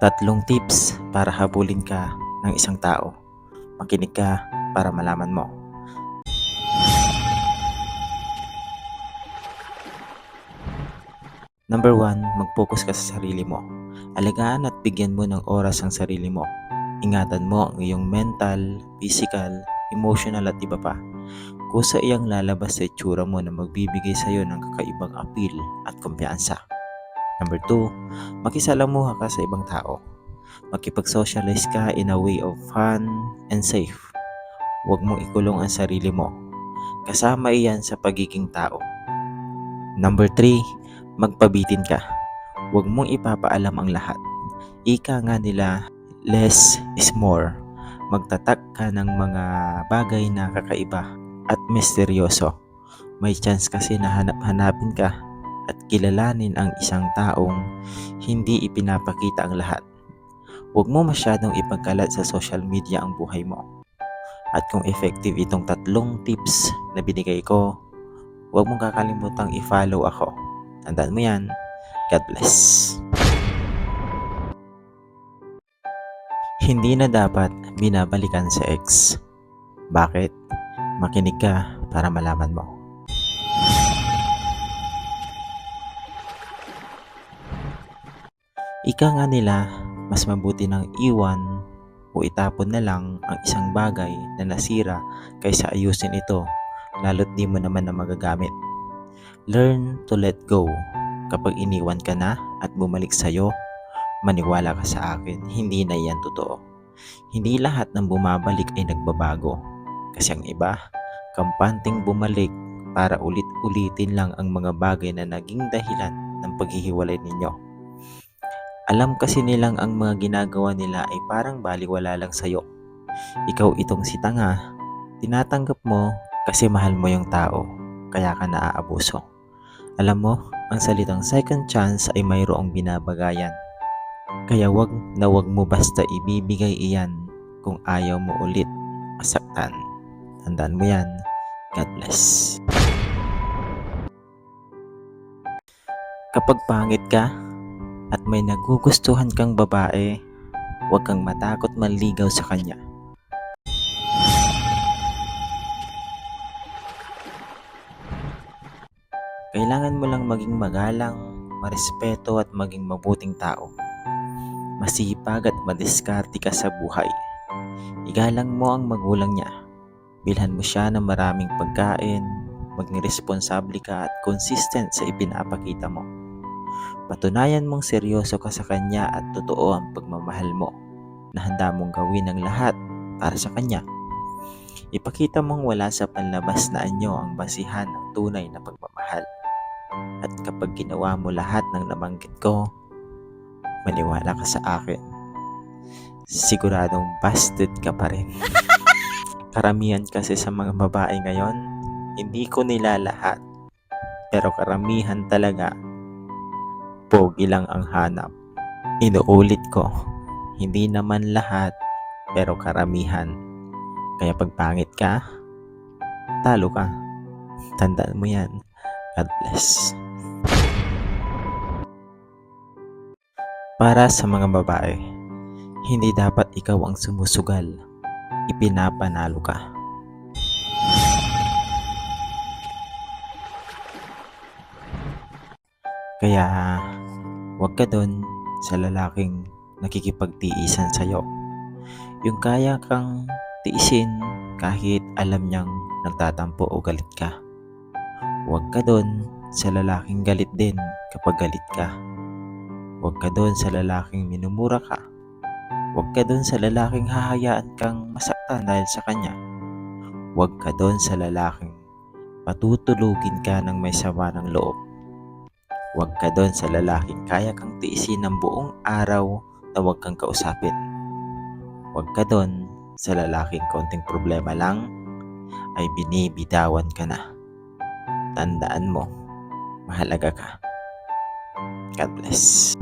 Tatlong tips para habulin ka ng isang tao. Makinig ka para malaman mo. Number one, mag-focus ka sa sarili mo. Alagaan at bigyan mo ng oras ang sarili mo. Ingatan mo ang iyong mental, physical, emotional at iba pa. Kusa iyang lalabas sa itsura mo na magbibigay sa iyo ng kakaibang appeal at kumpiyansa. Number 2, makisalamuha ka sa ibang tao. Makipag-socialize ka in a way of fun and safe. Huwag mong ikulong ang sarili mo. Kasama iyan sa pagiging tao. Number 3, magpabitin ka. Huwag mong ipapaalam ang lahat. Ika nga nila, less is more. Magtatak ka ng mga bagay na kakaiba at misteryoso. May chance kasi na hanap-hanapin ka at kilalanin ang isang taong hindi ipinapakita ang lahat. Huwag mo masyadong ipagkalat sa social media ang buhay mo. At kung effective itong tatlong tips na binigay ko, huwag mong kakalimutang i-follow ako. Tandaan mo yan. God bless. Hindi na dapat binabalikan sa ex. Bakit? Makinig ka para malaman mo. Ika nga nila, mas mabuti ng iwan o itapon na lang ang isang bagay na nasira kaysa ayusin ito lalo't di mo naman na magagamit. Learn to let go. Kapag iniwan ka na at bumalik sa'yo, maniwala ka sa akin, hindi na yan totoo. Hindi lahat ng bumabalik ay nagbabago. Kasi ang iba, kampanting bumalik para ulit-ulitin lang ang mga bagay na naging dahilan ng paghihiwalay ninyo. Alam kasi nilang ang mga ginagawa nila ay parang baliwala lang sa'yo. Ikaw itong si tanga, tinatanggap mo kasi mahal mo yung tao, kaya ka naaabuso. Alam mo, ang salitang second chance ay mayroong binabagayan. Kaya wag na wag mo basta ibibigay iyan kung ayaw mo ulit masaktan. Tandaan mo yan. God bless. Kapag pangit ka at may nagugustuhan kang babae, huwag kang matakot manligaw sa kanya. Kailangan mo lang maging magalang, marespeto at maging mabuting tao. Masipag at madiskarte ka sa buhay. Igalang mo ang magulang niya. Bilhan mo siya ng maraming pagkain, maging responsable ka at consistent sa ipinapakita mo. Patunayan mong seryoso ka sa kanya at totoo ang pagmamahal mo na handa mong gawin ang lahat para sa kanya. Ipakita mong wala sa panlabas na anyo ang basihan ng tunay na pagmamahal. At kapag ginawa mo lahat ng nabanggit ko, maniwala ka sa akin. Siguradong busted ka pa rin. Karamihan kasi sa mga babae ngayon, hindi ko nila lahat. Pero karamihan talaga, pogi lang ang hanap. Inuulit ko, hindi naman lahat, pero karamihan. Kaya pag pangit ka, talo ka. Tandaan mo yan. God bless. Para sa mga babae, hindi dapat ikaw ang sumusugal. Ipinapanalo ka. Kaya huwag ka doon sa lalaking nakikipagtiisan sa'yo. Yung kaya kang tiisin kahit alam niyang nagtatampo o galit ka. Huwag ka doon sa lalaking galit din kapag galit ka. Huwag ka doon sa lalaking minumura ka. Huwag ka doon sa lalaking hahayaan kang masaktan dahil sa kanya. Huwag ka doon sa lalaking patutulugin ka ng may sama ng loob. Huwag ka doon sa lalaking kaya kang tiisin ng buong araw na huwag kang kausapin. Huwag ka doon sa lalaking konting problema lang ay binibitawan ka na. Tandaan mo, mahalaga ka. God bless.